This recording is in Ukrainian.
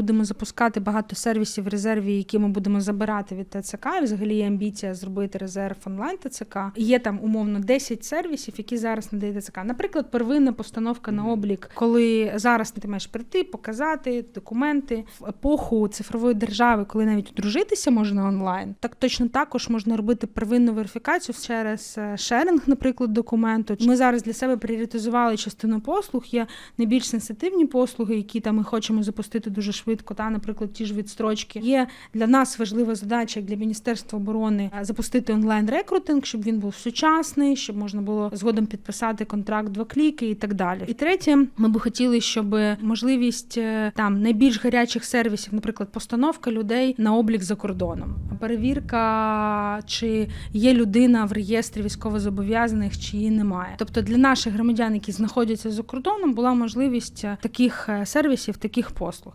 будемо запускати багато сервісів в резерві, які ми будемо забирати від ТЦК. І взагалі є амбіція зробити резерв онлайн ТЦК. Є там умовно 10 сервісів, які зараз надає ТЦК. Наприклад, первинна постановка на облік, коли зараз ти маєш прийти, показати документи в епоху цифрової держави, коли навіть одружитися можна онлайн. Так точно також можна робити первинну верифікацію через е, шеринг, наприклад, документу. Ми зараз для себе пріоритизували частину послуг. Є найбільш сенситивні послуги, які там ми хочемо запустити дуже швидко. Та, наприклад, ті ж відстрочки. Є для нас важлива задача як для Міністерства оборони е, запустити онлайн рекрутинг, щоб він був сучасний, щоб можна було згодом підписати контракт два кліки і так далі. І третє, ми би хотіли, щоб можливість е, там найбільш гарячих сервісів, наприклад, постановка людей на облік за кордоном, перевірка, чи є людина в реєстрі військовозобов'язаних, чи її немає. Тобто для наших громадян, які знаходяться за кордоном, була можливість е, таких сервісів, таких послуг.